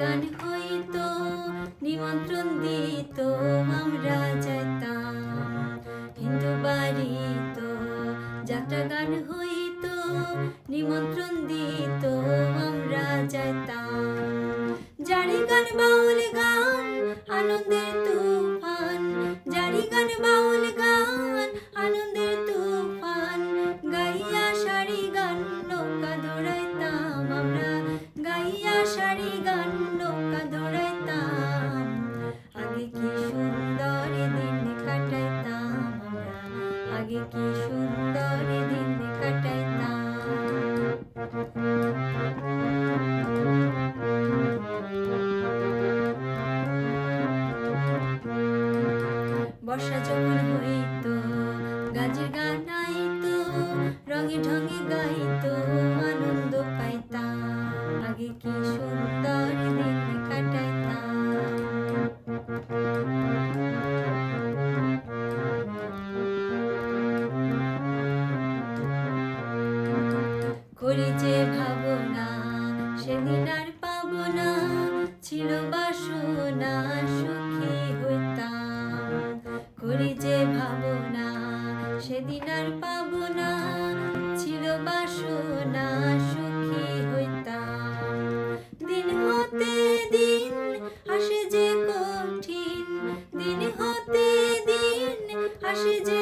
গান হইতো নিমন্ত্রণ দিত, আমরা যাইতাম। হিন্দু বাড়িত যাত্রা গান হইত, নিমন্ত্রণ দিত, আমরা যাইতাম। জারি গান, বাউল গান, আনন্দের বর্ষা যখন হইত গাছের গান গাইতো রঙে ঢঙে গাইতো। সেদিন আর পাব না ছিল বাসনা, সুখী হইতাম। করি যে ভাবনা সেদিন আর না ছিল বাসনা, সুখী হইতাম। দিন হতে দিন আসে যে কঠিন, দিন হতে দিন আসে যে